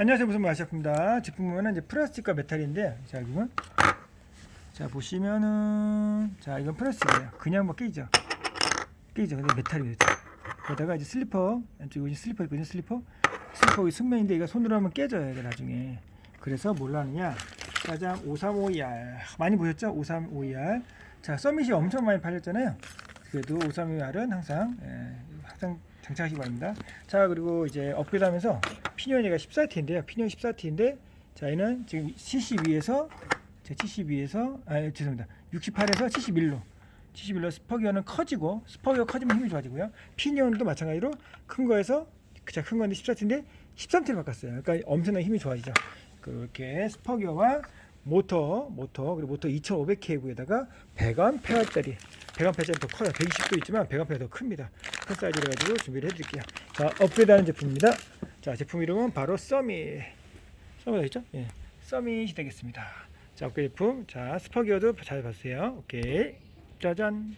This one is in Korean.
안녕하세요. 무슨 마시아입니다 제품 보면은 이제 플라스틱과 메탈인데 자 이건. 자 보시면은 자 이건 플라스틱이에요. 그냥 뭐 깨지죠. 깨지죠. 근데 메탈입니다 거기다가 이제 슬리퍼 이제 슬리퍼 있거든요 슬리퍼. 슬리퍼 이 승면인데 이거 손으로 하면 깨져요 이거 나중에. 그래서 뭘 하느냐? 짜잔 535ER 많이 보셨죠? 535ER 자 서밋이 엄청 많이 팔렸잖아요. 그래도 535ER은 항상 예, 항상 장착하시기 바랍니다. 자 그리고 이제 업그레이드하면서 피니언이가 14T인데요. 피니언 14T인데 자 얘는 지금 72에서 제 72에서 아 죄송합니다. 68에서 71로. 71로 스퍼기어는 커지고 스퍼기어 커지면 힘이 좋아지고요. 피니언도 마찬가지로 큰 거에서 그자 큰 건데 14T인데 13T로 바꿨어요. 그러니까 엄청나게 힘이 좋아지죠. 그렇게 스퍼기어와 모터 모터 그리고 모터 2500kV에다가 100A짜리 100A짜리 더 커요. 120도 있지만 100A 더 큽니다 큰 사이즈로 가지고 준비를 해드릴게요. 자 업그레이드하는 제품입니다. 자 제품 이름은 바로 써밋 써밋 있죠? 예. 써밋이 되겠습니다. 자 업그레이드 제품. 자 스퍼기어도 잘 봤어요. 오케이. 짜잔